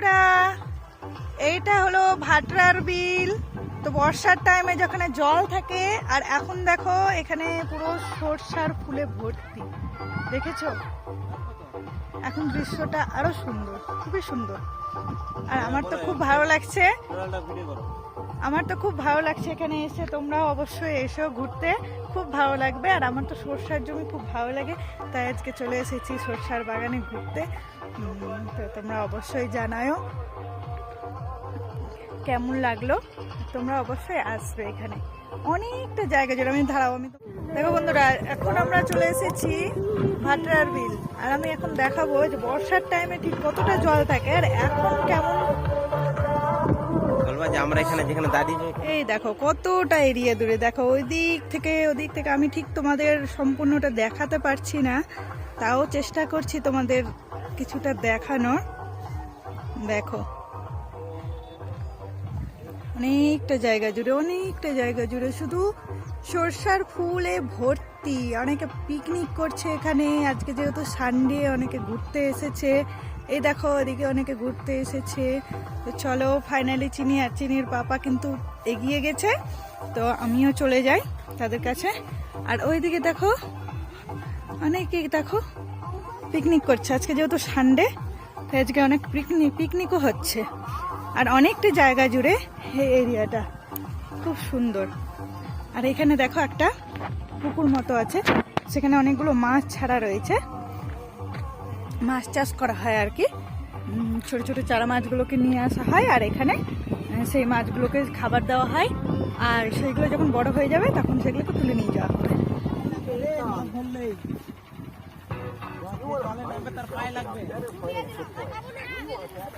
বন্ধুরা, এইটা হলো ভাটরার বিল। তো বর্ষার টাইমে যখন জল থাকে, আর এখন দেখো এখানে পুরো সরষার ফুলে ভর্তি। দেখেছ? এখন দৃশ্যটা আরও সুন্দর, খুবই সুন্দর। আর আমার তো খুব ভালো লাগছে। আমার তো খুব ভালো লাগছে এখানে এসে। তোমরা অবশ্যই এসো ঘুরতে। খুব ভালো লাগবে। আর আমার তো সরষার জমি খুব ভালো লাগে। তাই আজকে চলে এসেছি সরষার বাগানে ঘুরতে। তো তোমরা অবশ্যই জানায়ও কেমন লাগল। তোমরা অবশ্যই আসবে এখানে। অনেকটা জায়গা জুড়ে। আমি দাঁড়াও, আমি দেখো বন্ধুরা, এখন আমরা চলে এসেছি ভাটরার বিল। আর আমি এখন দেখাবো যে বর্ষার টাইমে ঠিক কতটা জল থাকে। আর এখন কেমন আমরা এখানে যেখানে দাঁড়িয়ে এই দেখো, কতটা এরিয়া দূরে। দেখো থেকে থেকে আমি ঠিক তোমাদের সম্পূর্ণটা দেখাতে পারছি না। তাও চেষ্টা করছি তোমাদের কিছুটা দেখানোর। দেখো। অনেকটা জায়গা জুড়ে, অনেকটা জায়গা জুড়ে। শুধু সর্ষার ফুলে ভর্তি। অনেকে পিকনিক করছে এখানে। আজকে যেহেতু সানডে অনেকে ঘুরতে এসেছে। এই দেখো, এদিকে অনেকে ঘুরতে এসেছে। তো চলো ফাইনালি চিনি আর চিনির পাপা কিন্তু এগিয়ে গেছে। তো আমিও চলে যাই তাদের কাছে। আর ওইদিকে দেখো অনেকে দেখো পিকনিক করছে। আজকে যেহেতু সানডে তাই আজকে অনেক পিকনিক পিকনিকও হচ্ছে। আর অনেকটা জায়গা জুড়ে এই এরিয়াটা, খুব সুন্দর। আর এখানে দেখো একটা পুকুর মতো আছে। সেখানে অনেকগুলো মাছ ছাড়া রয়েছে। মাছ চাষ করা হয় আর কি। ছোটো ছোট চারা মাছগুলোকে নিয়ে আসা হয় আর এখানে সেই মাছগুলোকে খাবার দেওয়া হয়। আর সেইগুলো যখন বড় হয়ে যাবে, তখন সেগুলোকে তুলে নিয়ে যাওয়া হবে। পায়ে পেটিএম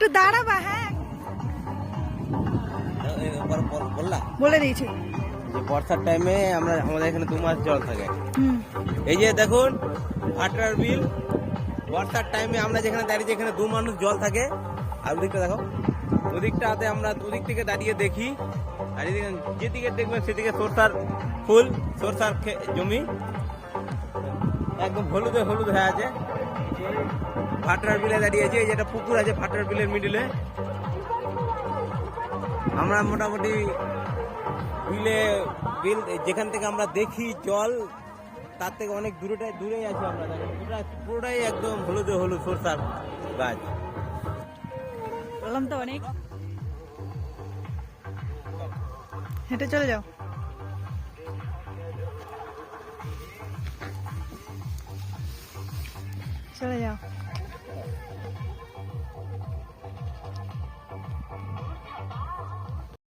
একটু দাঁড়াবা হ্যাঁ। বলে দিয়েছি। যে বর্ষার টাইমে আমরা আমাদের এখানে দু মাস জল থাকে। এই যে দেখুন ভাটার বিল বর্ষার টাইমে আমরা যেখানে দাঁড়িয়ে যেখানে দু মানুষ জল থাকে আর ওদিকটা দেখো ওদিকটাতে আমরা ওদিক থেকে দাঁড়িয়ে দেখি আর এদিকে যেদিকে দেখবেন সেদিকে সরষার ফুল সরষার জমি। একদম হলুদে হলুদ হয়ে আছে। ভাটার বিলে দাঁড়িয়ে আছে এই যেটা পুকুর আছে ভাটার বিলের মিডিলে। আমরা মোটামুটি বিলে, বিল, যেখান থেকে আমরা দেখি জল, তার থেকে অনেক দূরেটাই দূরেই আছি আমরা পুরোটা পুরোটাই একদম হলুদে হলুদ সরষার গাছ। বললাম তো অনেক। হেঁটে চলে যাও। চলে যাও